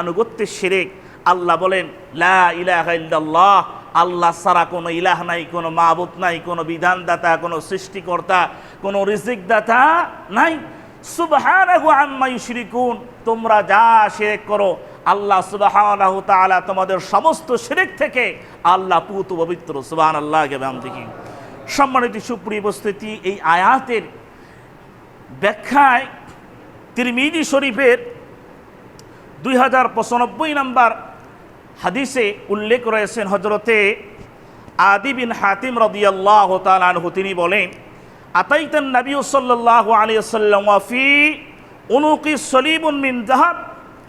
আনুগত্যের শিরেক। আল্লাহ বলেন, লা ইলাহা আল্লাহ ছাড়া কোনো ইলাহ নাই, কোনো মাবুত নাই, কোনো বিধানদাতা, কোনো সৃষ্টিকর্তা, কোনো রিজিকদাতা নাই। ইউশরিকুন, তোমরা যা শিরক করো, আল্লাহ সুবহানাহু তাআলা তোমাদের সমস্ত শিরক থেকে আল্লাহ পুত পবিত্র, সুবহানাল্লাহ বিহামদিহি সম্মানিত সুপ্রিয় উপস্থিতি, এই আয়াতের ব্যাখ্যায় তিরমিজি শরীফের দুই হাজার পঁচানব্বই নম্বর হাদিসে উল্লেখ রয়েছেন হজরতে আদি বিন হাতিম রদিয়াল্লাহ তালানহু তিনি বলেন আতাইতান নবী সাল্লাহ আলিয়া সাল্লাম ওয়াফি উনুকি সলিবুন মিন জাহাব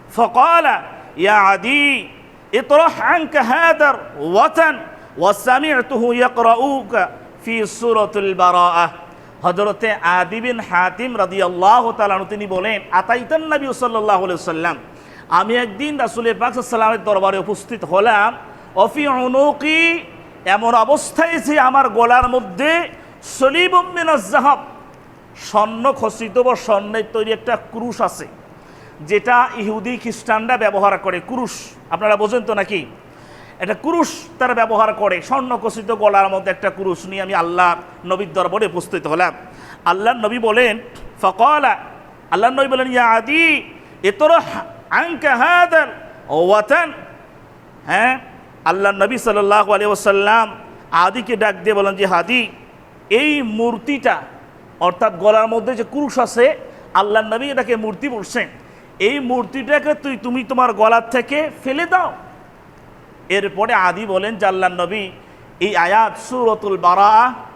فقال يا عدي اطرح عنك هذا الوطن وسمعته يقرؤوك في سورة البراءة হজরতে আদিবিন হাতিম রাদি আল্লাহ তালানু তিনি বলেন আতাইতান নবী সাল্লাহ সাল্লাম আমি একদিন রাসুলের পাকসাল্লামের দরবারে উপস্থিত হলাম। অফি অনুকি এমন অবস্থায় যে আমার গলার মধ্যে সলিবমিন জাহাব স্বর্ণ খসিত বা স্বর্ণের তৈরি একটা ক্রুশ আছে, যেটা ইহুদি খ্রিস্টানরা ব্যবহার করে। ক্রুশ, আপনারা বোঝেন তো নাকি? একটা ক্রুশ তারা ব্যবহার করে, স্বর্ণ খসিত গলার মধ্যে একটা ক্রুশ নিয়ে আমি আল্লাহ নবীর দরবারে উপস্থিত হলাম। আল্লাহ নবী বলেন, ফকলা আল্লাহ নবী বলেন ইয়া আদি এতর হাদার ওয়াতান। হ্যাঁ? আল্লাহ নবী সাল্লাহ আলী ওসাল্লাম আদিকে ডাক দিয়ে বলেন যে, হাদি, এই মূর্তিটা, অর্থাৎ গলার মধ্যে যে ক্রুশ আছে, আল্লাহ নবী এটাকে মূর্তি বলছেন। এই মূর্তিটাকে তুই, তুমি তোমার গলার থেকে ফেলে দাও। এরপরে আদি বলেন যে, আল্লাহ নবী, এই আয়াত সুরতুল বারা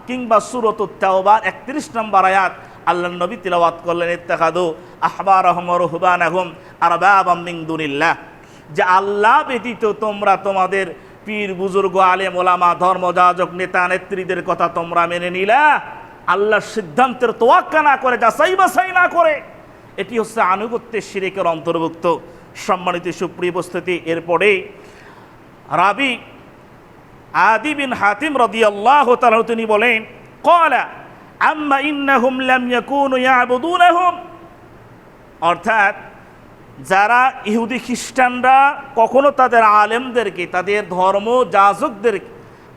কিংবা সুরতুল তাওবার একত্রিশ নম্বর আয়াত আল্লাহ নবী তিলাওয়াত করলেন ইত্তাকাদু আহবার আহমর হুবান আহম আর দুনিল্লাহ। যে আল্লাহ ব্যতীত তোমরা তোমাদের পীর, বুজুর্গ, আলেম, ওলামা, ধর্মযাজক, নেতা, নেত্রীদের কথা তোমরা মেনে নিলা। আল্লাহর সিদ্ধান্তের তোয়াক্কা না করে, যাচাই বাছাই না করে। এটি হচ্ছে আনুগত্যের শিরেকের অন্তর্ভুক্ত। সম্মানিত সুপ্রিয় উপস্থিতি, এরপরে রাবি আদি বিন হাতিম রদিয়াল্লাহ তাআলা তিনি বলেন কলা আম্মা ইন্নাহুম লাম ইয়াকুনু ইয়াবুদুনাহুম। অর্থাৎ যারা ইহুদি খ্রিস্টানরা কখনো তাদের আলেমদেরকে, তাদের ধর্ম যাজকদের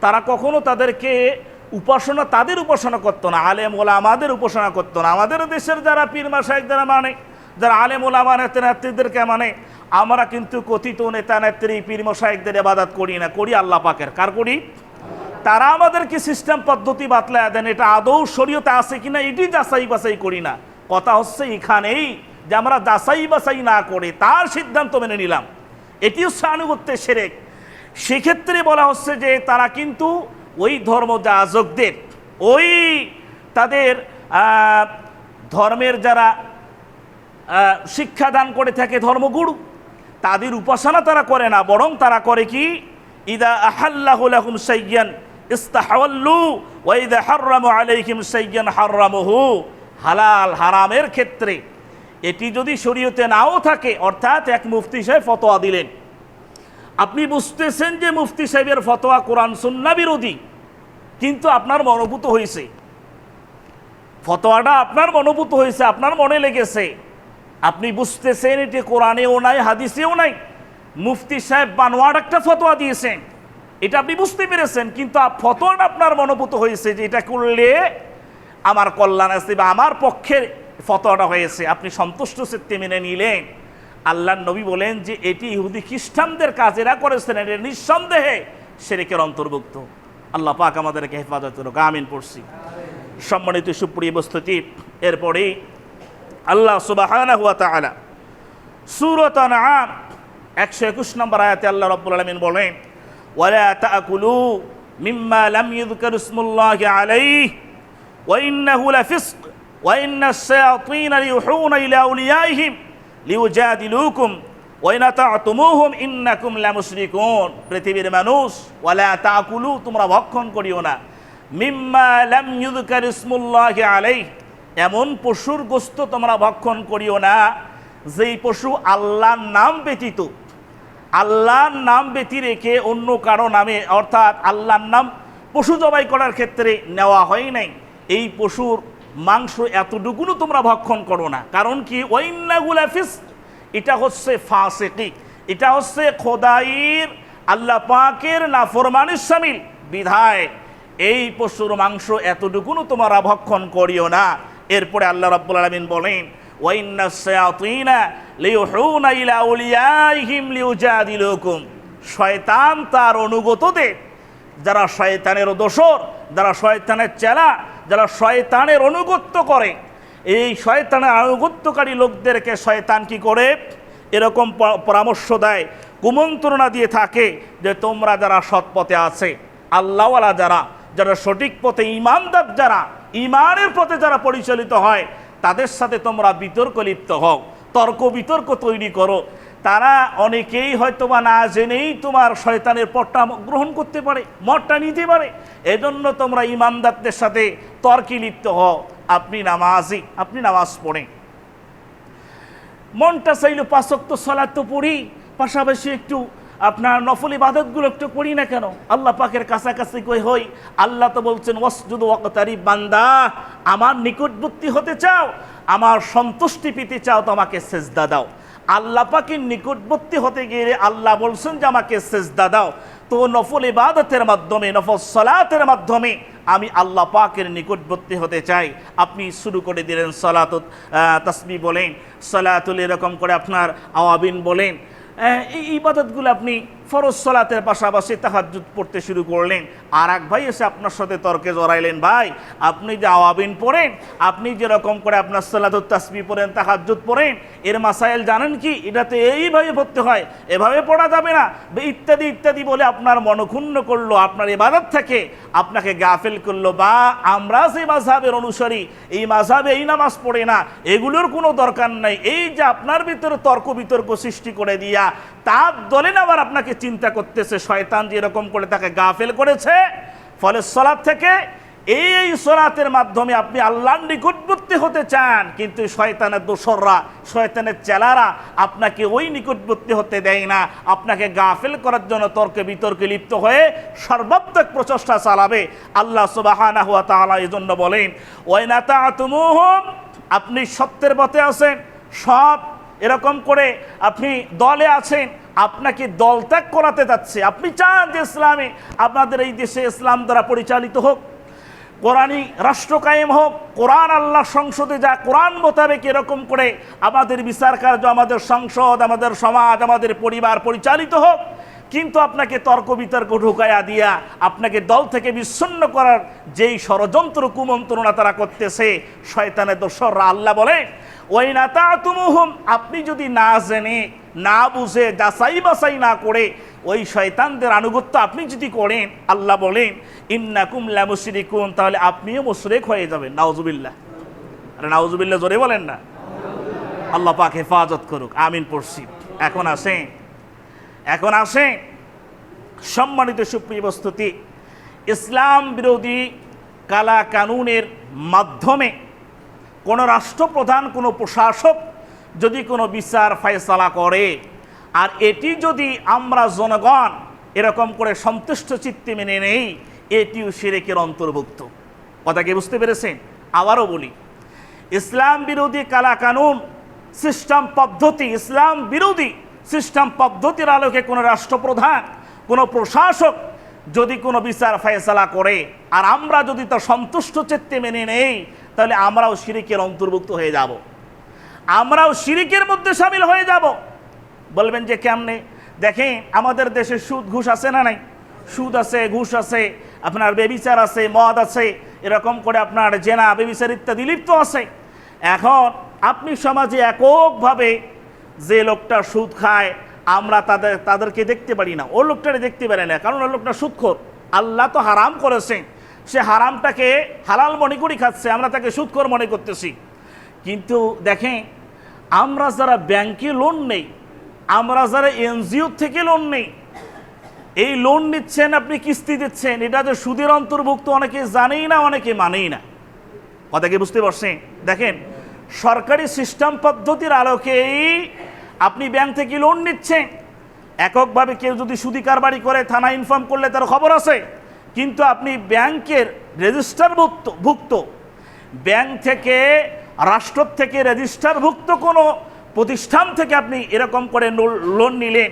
তারা কখনো তাদেরকে উপাসনা, তাদের উপাসনা করতো না, আলেম ওলা আমাদের উপাসনা করতো না। আমাদের দেশের যারা পীর মাসাইক যারা মানে যারা আলেম ওলামা নেতা নেত্রীদেরকে মানে আমরা কিন্তু কথিত নেতা নেত্রী, পীর মশাইকদের এবাদাত করি না, করি আল্লাহ পাকের। কার করি? তারা আমাদেরকে সিস্টেম পদ্ধতি বাতলায় দেন, এটা আদৌ শরীয়তে আছে কিনা, এটি যাচাই বাছাই করি না। কথা হচ্ছে এখানেই যে আমরা যাচাই বাছাই না করে তার সিদ্ধান্ত মেনে নিলাম। এটি হচ্ছে আনুগত্যের সেরেক। সেক্ষেত্রে বলা হচ্ছে যে তারা কিন্তু ওই ধর্ম যাজকদের ওই তাদের ধর্মের যারা শিক্ষাদান করে থাকে ধর্মগুরু, তাদের উপাসনা তারা করে না, বরং তারা করে কি? ইদা আহাল্লাহুলাহুম সাইয়ান ইস্তাহাওয়াল্লু ওয়া ইদা হাররামু আলাইহিম সাইয়ান হাররামুহু। হালাল হারামের ক্ষেত্রে এটি যদি শরীয়তে নাও থাকে, অর্থাৎ এক মুফতি সাহেব ফতোয়া দিলেন। আপনি বুঝতেছেন যে মুফতি সাহেবের ফতোয়া কোরআন সুন্না বিরোধী, কিন্তু আপনার মনোভূত হয়েছে। ফতোয়াটা আপনার মনোভূত হয়েছে, আপনার মনে লেগেছে। আপনি বুঝতেছেন এটি কোরআনেও নাই, হাদিসেও নাই। মুফতি সাহেব বানোয়ার একটা ফতোয়া দিয়েছেন। এটা আপনি বুঝতে পেরেছেন, কিন্তু ফতন আপনার মনোভূত হয়েছে যে এটা করলে আমার কল্যাণ আছে বা আমার পক্ষে ফতোয়াটা হয়েছে। আপনি সন্তুষ্ট চিত্তে মেনে নিলেন। আল্লাহ নবী বলেন যে এটি ইহুদি খ্রিস্টানদের কাজেরা করেছেন এটা নিঃসন্দেহে সেরেকের অন্তর্ভুক্ত। আল্লাহ পাক আমাদেরকে হেফাজত আমিন পড়ছি। সম্মানিত সুপ্রিয় বস্তুতি এরপরে আল্লাহ সুবাহানা হুয়া তাআলা সূরাত আনআম 121 নম্বর আয়াতে আল্লাহ রাব্বুল আলামিন বলেন ওয়ালা তাকুলু মিম্মা লাম ইযকার ইসমুল্লাহি আলাইহি ওয়া ইন্নাহু লাফিসক ওয়া ইন্নাস শায়াতিন লিয়ুহুনা ইলা আউলিয়াইহিম লিউজাদিলুকুম ওয়া ইন আতা'তুমুহুম ইন্নাকুম লামুশরিকুন। পৃথিবীর মানুষ, ওয়ালা তাকুলু, তোমরা ভক্ষণ করিও না। মিম্মা লাম ইযকার ইসমুল্লাহি আলাইহি, এমন পশুর গোস্ত তোমরা ভক্ষণ করিও না, যেই পশু আল্লাহর নাম ব্যতীত আল্লাহর নাম ব্যতী রেখে অন্য কারও নামে, অর্থাৎ আল্লাহর নাম পশু জবাই করার ক্ষেত্রে নেওয়া হয় নাই। এই পশুর মাংস এতটুকুনও তোমরা ভক্ষণ করো না। কারণ কি? ওয়াইন্নাগুলা ফিস এটা হচ্ছে ফাসেকি। এটা হচ্ছে খোদাইর, আল্লাহ পাকের নাফরমানের সামিল, বিধায়। এই পশুর মাংস এতটুকুনও তোমরা ভক্ষণ করিও না। এরপরে আল্লাহ রাব্বুল আলামিন বলেন শায়াতিনা তার অনুগতদের, যারা শয়তানের দোসর যারা শয়তানের চেলা, যারা শয়তানের অনুগত্য করে, এই শয়তানের আনুগত্যকারী লোকদেরকে শয়তান কি করে? এরকম পরামর্শ দেয়, কুমন্ত্রণা দিয়ে থাকে যে তোমরা যারা সৎ পথে আছে, আল্লাহওয়ালা যারা যারা সঠিক পথে ইমানদার যারা, ইমানের পথে যারা পরিচালিত হয় তাদের সাথে তোমরা বিতর্ক লিপ্ত হও, তর্ক বিতর্ক তৈরি করো। তারা অনেকেই হয়তো বা না জেনেই তোমার শয়তানের পটটা গ্রহণ করতে পারে মঠটা নিতে পারে। এজন্য তোমরা ইমানদারদের সাথে তর্কে লিপ্ত হও। আপনি নামাজি, আপনি নামাজ পড়েন। মনটা চাইলো পাঁচক্ত সলাৎ তো পড়ি, পাশাপাশি একটু আপনার নফল ইবাদতগুলো একটু করি না কেন? আল্লাহ পাকের কাছাকাছি কই হই? আল্লাহ তো বলছেন, ওয়াসজুদ ওয়াকতারি বান্দা। আমার নিকটবর্তী হতে চাও, আমার সন্তুষ্টি পেতে চাও তো আমাকে সেজদা দাও। আল্লাহ পাকের নিকটবর্তী হতে গিয়ে আল্লাহ বলছেন যে আমাকে সেজদা দাও। তো নফল ইবাদতের মাধ্যমে, নফল সলাতের মাধ্যমে আমি আল্লাহ পাকের নিকটবর্তী হতে চাই। আপনি শুরু করে দিলেন সলাত তসমি বলেন, সলাতুল এরকম করে আপনার আওয়াবিন বলেন। এই ইবাদতগুলো আপনি ফরজ সলাতের পাশাপাশি তাহাজ্জুদ পড়তে শুরু করলেন। আর এক ভাই এসে আপনার সাথে তর্কে জড়াইলেন, ভাই। আপনি যে আওয়াবিন পড়েন, আপনি যেরকম করে আপনার সলাতুল তাসবি পড়েন, তাহাজ্জুদ পড়েন, এর মাসাইল জানেন কি? এটাতে এইভাবে পড়তে হয়, এভাবে পড়া যাবে না। ইত্যাদি ইত্যাদি বলে আপনার মনক্ষুণ্ণ করল, আপনার ইবাদত থেকে আপনাকে গাফেল করল। বা আমরা যে মাঝহাবের অনুসারী, এই মাঝহাবে এই নামাজ পড়ে না, এগুলোর কোনো দরকার নাই। এই যে আপনার ভিতরে তর্ক বিতর্ক সৃষ্টি করে দিয়া তার দলে আবার আপনাকে চিন্তা করতেছে, শয়তান যে এরকম করে তাকে গাফেল করেছে, ফলে সলাৎ থেকে এই সলাতের মাধ্যমে আপনি আল্লাহর নিকটবর্তী হতে চান, কিন্তু শয়তানের দোসররা, শয়তানের চেলারা আপনাকে ওই নিকটবর্তী হতে দেয় না। আপনাকে গাফেল করার জন্য তর্কে বিতর্কে লিপ্ত হয়ে সর্বাত্মক প্রচেষ্টা চালাবে। আল্লাহ সুবাহানা হুয়া তাআলা এই জন্য বলেন ওয়াইনা তাআতুমুহুম আপনি সত্যের পথে আছেন সৎ এরকম করে আপনি দলে আছেন, আপনাকে দল ত্যাগ করাতে যাচ্ছে। আপনি চান যে ইসলামে আপনাদের এই দেশে ইসলাম দ্বারা পরিচালিত হোক, কোরআনই রাষ্ট্র কায়েম হোক, কোরআন আল্লাহ সংসদে যা কোরআন মোতাবেক এরকম করে আমাদের বিচার কার্য, আমাদের সংসদ, আমাদের সমাজ, আমাদের পরিবার পরিচালিত হোক, কিন্তু আপনাকে তর্ক বিতর্ক ঢুকাইয়া দিয়া, আপনাকে দল থেকে বিচ্ছিন্ন করার যেই ষড়যন্ত্র, কুমন্ত্রণা তারা করতেছে, শয়তানের দোসররা আল্লাহ বলে ওই না তা তুমুহুম আপনি যদি না জেনে, না বুঝে, যাচাই বাছাই না করে, ওই শয়তানদের আনুগত্য আপনি যদি করেন, আল্লাহ বলেন, ইন্নাকুম লামুশরিকুন তাহলে আপনিও মুশরিক হয়ে যাবেন। নাউজুবিল্লাহ। আরে নাউজুবিল্লাহ জোরে বলেন না। আল্লাহ পাক হেফাজত করুক। আমিন পড়ছি। এখন আসেন। এখন আসেন। সম্মানিত সুপ্রিয় বস্তুতি, ইসলাম বিরোধী কালা কানুনের মাধ্যমে কোনো রাষ্ট্রপ্রধান, কোনো প্রশাসক যদি কোনো বিচার ফয়সালা করে। আর এটি যদি আমরা জনগণ এরকম করে সন্তুষ্ট চিত্তে মেনে নেই, এটিও সিরেকের অন্তর্ভুক্ত। কথা কি বুঝতে পেরেছেন? আবারও বলি, ইসলাম বিরোধী কালা কানুন সিস্টেম পদ্ধতি, ইসলাম বিরোধী সিস্টেম পদ্ধতির আলোকে কোনো রাষ্ট্রপ্রধান, কোনো প্রশাসক যদি কোনো বিচার ফয়সালা করে, আর আমরা যদি তা সন্তুষ্ট চিত্তে মেনে নেই তাহলে আমরাও শিরিকের অন্তর্ভুক্ত হয়ে যাব। আমরাও শিরিকের মধ্যে সামিল হয়ে যাব। বলবেন যে কেমনে? দেখেন, আমাদের দেশে সুদ ঘুষ আছে না নাই? সুদ আছে, ঘুষ আছে, আপনার বেবিচার আছে, মদ আছে, এরকম করে আপনার জেনা, বেবিচার ইত্যাদি লিপ্ত আছে। এখন আপনি সমাজে এককভাবে যে লোকটা সুদ খায়, আমরা তাদের, তাদেরকে দেখতে পারি না। ও লোকটারে দেখতে পারি না, কারণ ও লোকটা সুদখোর। আল্লাহ তো হারাম করেছেন। সে হারামটাকে হালাল মনে করি খাচ্ছে, আমরা তাকে সুদখোর মনে করতেছি। কিন্তু দেখেন, আমরা যারা ব্যাংকে লোন নেই, আমরা যারা এনজিও থেকে লোন নেই, এই লোন নিচ্ছেন, আপনি কিস্তি দিচ্ছেন, এটা যে সুদের অন্তর্ভুক্ত অনেকে জানেই না, অনেকে মানেই না। কথা কি বুঝতে পারছেন? দেখেন, সরকারি সিস্টেম পদ্ধতির আলোকেই আপনি ব্যাংক থেকে লোন নিচ্ছেন। এককভাবে কেউ যদি সুদি কারবারি করে থানা ইনফর্ম করলে তার খবর আছে। কিন্তু আপনি ব্যাংকের রেজিস্টার ভুক্ত। ব্যাংক থেকে, রাষ্ট্র থেকে রেজিস্টারভুক্ত কোনো প্রতিষ্ঠান থেকে আপনি এরকম করে লোন নিলেন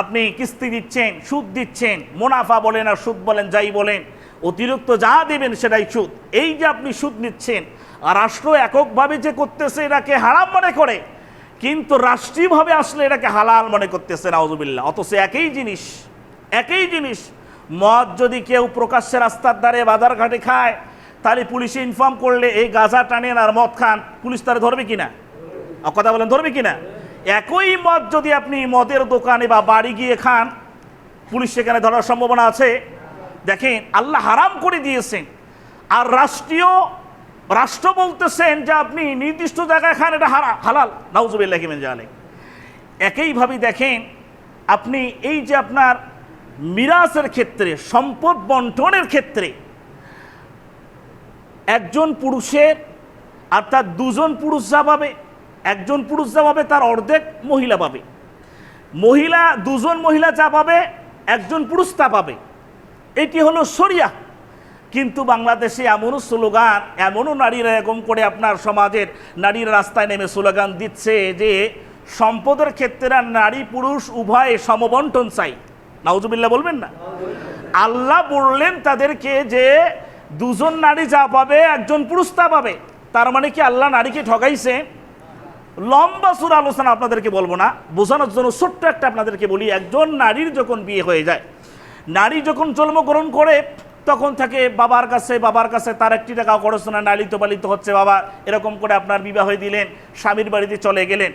আপনি কিস্তি দিচ্ছেন, সুদ দিচ্ছেন, মুনাফা বলেন আর সুদ বলেন, যাই বলেন, অতিরিক্ত যা দেবেন সেটাই সুদ। এই যে আপনি সুদ নিচ্ছেন আর রাষ্ট্র এককভাবে যে করতেছে এটাকে হারাম মনে করে, কিন্তু রাষ্ট্রীয়ভাবে আসলে এটাকে হালাল মনে করতেছে, নাউজুবিল্লাহ। অথচ একই জিনিস একই জিনিস মদ যদি কেউ প্রকাশ্যে রাস্তার ধারে বাজার ঘাটে খায়, তাহলে পুলিশে ইনফর্ম করলে এই গাঁজা টানেন আর মদ খান। পুলিশ তারা ধরবে কিনা? কথা বলেন, ধরবে কিনা? একই মদ যদি আপনি মদের দোকানে বা বাড়ি গিয়ে খান, পুলিশ সেখানে ধরার সম্ভাবনা আছে। দেখেন, আল্লাহ হারাম করে দিয়েছেন। আর রাষ্ট্রীয়, রাষ্ট্র বলতেছেন যে আপনি নির্দিষ্ট জায়গায় খান, এটা হারা, হালাল। নাউজুবিল্লাহ কিমেন জালে একইভাবে দেখেন, আপনি এই যে আপনার মিরাসের ক্ষেত্রে, সম্পদ বন্টনের ক্ষেত্রে, একজন পুরুষের আর তার দুজন পুরুষ যা পাবে, একজন পুরুষ যা পাবে তার অর্ধেক মহিলা পাবে। মহিলা, দুজন মহিলা যা পাবে, একজন পুরুষ তা পাবে। এটি হলো সরিয়া কিন্তু বাংলাদেশে এমনও স্লোগান, এমনও নারীরা এরকম করে আপনার সমাজের নারীর রাস্তায় নেমে স্লোগান দিচ্ছে যে, সম্পদের ক্ষেত্রে নারী পুরুষ উভয়ে সমবন্টন চাই। নাউজুবিল্লাহ বলবেন না? আল্লাহ বললেন তাদেরকে যে দুজন নারী যা পাবে, একজন পুরুষ তা পাবে। তার মানে কি আল্লাহ নারীকে ঠকাইছে লম্বা সুর আলোচনা আপনাদেরকে বলব না। বোঝানোর জন্য ছোট্ট একটা আপনাদেরকে বলি, একজন নারীর যখন বিয়ে হয়ে যায়, নারী যখন জন্মগ্রহণ করে, তখন থাকে বাবার কাছে বাবার কাছে তার একটি টাকা খরচ না, নালিত পালিত হচ্ছে বাবা। এরকম করে আপনার বিবাহ দিলেন, স্বামীর বাড়িতে চলে গেলেন।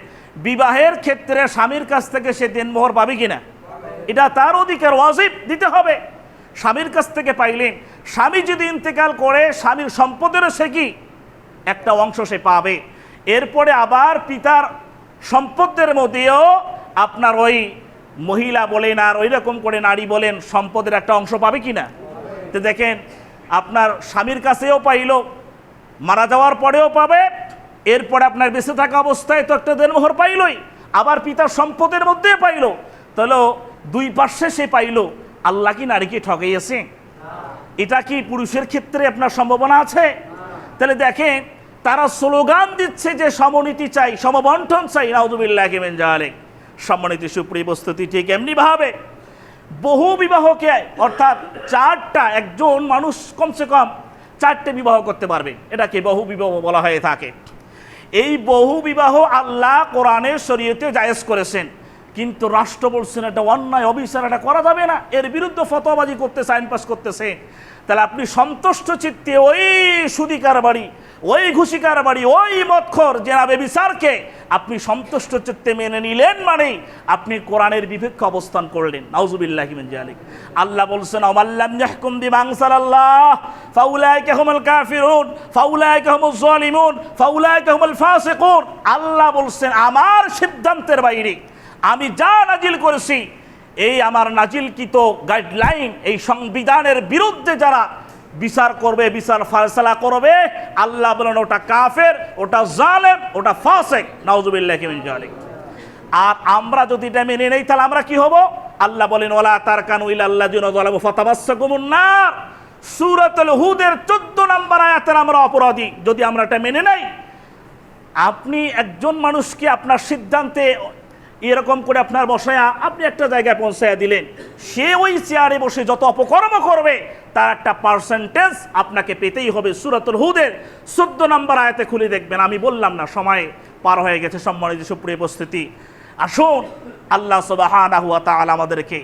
বিবাহের ক্ষেত্রে স্বামীর কাছ থেকে সে দেনমোহর পাবে কিনা? এটা তার অধিকার, ওয়াজিব, দিতে হবে। স্বামীর কাছ থেকে পাইলেন স্বামী যদি ইন্তেকাল করে, স্বামীর সম্পদেরও সে কি? একটা অংশ সে পাবে। এরপরে আবার পিতার সম্পদের মধ্যেও আপনার ওই মহিলা বলেন আর ওই রকম করে নারী বলেন, সম্পদের একটা অংশ পাবে কি না তো দেখেন, আপনার স্বামীর কাছেও পাইল, মারা যাওয়ার পরেও পাবে, এরপরে আপনার বেঁচে থাকা অবস্থায় তো একটা দেনমোহর পাইলই, আবার পিতার সম্পদের মধ্যে পাইল। তাহলে দুই পার্শ্বে সে পাইল আল্লাহ কি নারীকে ঠকাইয়েছে এটা কি পুরুষের ক্ষেত্রে আপনার সম্ভাবনা আছে? তাহলে দেখেন তারা স্লোগান দিচ্ছে যে সমনীতি চাই সমবন্টন চাই নাউদুবিল্লাহ কেমেন জাহালে সম্মানিত সুপ্রিয় বস্তুতি ঠিক এমনি ভাবে বহু বিবাহকে অর্থাৎ চারটা একজন মানুষ কমসে কম চারটে বিবাহ করতে পারবে। এটাকে বহু বিবাহ বলা হয়ে থাকে। এই বহু বিবাহ আল্লাহ কোরআনের শরীয়তে জায়েজ করেছেন। কিন্তু রাষ্ট্র বলছেন এটা অন্যায়, অবিচার, এটা করা যাবে না। এর বিরুদ্ধে ফতোয়াবাজি করতেছে আইন পাস করতেছে। তাহলে আপনি সন্তুষ্ট চিত্তে ওই সুদিকার বাড়ি, ওই ঘুষিকার বাড়ি, ওই মৎখর জেনাবে বিচারকে আপনি সন্তুষ্ট চিত্তে মেনে নিলেন মানেই আপনি কোরআনের বিপক্ষে অবস্থান করলেন। নাউজুবিল্লাহ মিন জালিক আল্লাহ বলছেন আমাল্লাম ইয়াহকুম বিমা আনসালাল্লাহ ফাউলাইকা হুমুল কাফিরুন, ফাউলাইকা হুমুজ জালিমুন, ফাউলাইকা হুমুল ফাসিকুন। আল্লাহ বলছেন, আমার সিদ্ধান্তের বাইরে আমি যা নাজিল করেছি, এই আমার নাজিলকৃত গাইডলাইন এই সংবিধানের বিরুদ্ধে যারা বিচার করবে, বিচার ফায়সালা করবে, আল্লাহ বলেন ওটা কাফের, ওটা জালেম, ওটা ফাসেক। নাউজুবিল্লাহ জালিক। আর আমরা যদি এটা মেনে নেই, তাহলে আমরা কি হব? আল্লাহ বলেন ওলা তার কানু ইল্লাহ জিন জালামু ফাতাবাসসাকুমুন নার। সূরাতুল হুদের 14 নম্বর আয়াতের আমরা অপরাধী। যদি আমরা এটা মেনে নেই, আপনি একজন মানুষকে আপনার সিদ্ধান্তে এরকম করে আপনার বসায়া আপনি একটা জায়গায় পৌঁছায়া দিলেন। সে ওই চেয়ারে বসে যত অপকর্ম করবে, তার একটা পার্সেন্টেজ আপনাকে পেতেই হবে সুরাতুল হুদের। চোদ্দ নম্বর আয়াতে খুলে দেখবেন, আমি বললাম না, সময় পার হয়ে গেছে সম্মানিত সুপ্রিয় উপস্থিতি। আসুন, আল্লাহ সুবাহানা আমাদেরকে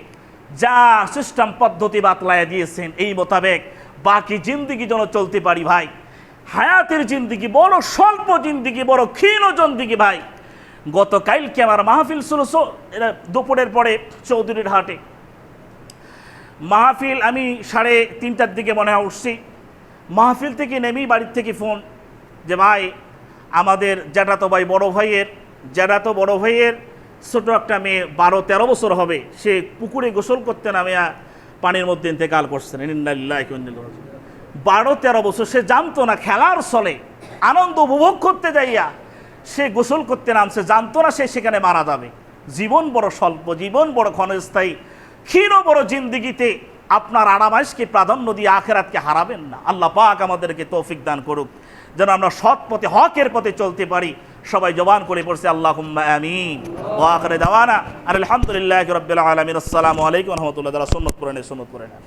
যা সিস্টেম পদ্ধতি বাতলায় দিয়েছেন এই মোতাবেক বাকি জিন্দিগি যেন চলতে পারি ভাই। হায়াতের জিন্দিগি বড়, স্বল্প জিন্দিগি বড়, ক্ষীণ জিন্দিগি ভাই। গতকালকে আমার মাহফিল ছিল দুপুরের পরে চৌধুরীর হাটে। মাহফিল আমি সাড়ে তিনটার দিকে মনে হয় উঠছি। মাহফিল থেকে নেমেই বাড়ির থেকে ফোন যে, ভাই, আমাদের জ্যাঠাতো ভাই বড় ভাইয়ের, জ্যাঠাতো বড় ভাইয়ের ছোটো একটা মেয়ে বারো তেরো বছর হবে। সে পুকুরে গোসল করতে নামে পানির মধ্যে ইন্তেকাল করছেন বারো তেরো বছর সে জানতো না, খেলার ছলে। আনন্দ উপভোগ করতে যাইয়া সে গোসল করতে নামছে, জানতো না সে সেখানে মারা যাবে। জীবন বড় স্বল্প, জীবন বড় ক্ষণস্থায়ী, ক্ষীণ বড় জিন্দিগিতে আপনার আরামাইশকে প্রাধান্য দিয়ে আখেরাতকে হারাবেন না। আল্লাহ পাক আমাদেরকে তৌফিক দান করুক। যেন আমরা সৎ পথে, হকের পথে চলতে পারি। সবাই জবান করে পড়ছে আল্লাহ আমিন। ওয়া করে দাওয়ানা। আর আলহামদুলিল্লাহ আলামিন। আসসালামু আলাইকুম রহমতুল্লাহ তারা সুন্নত করে সুন্নত করে না।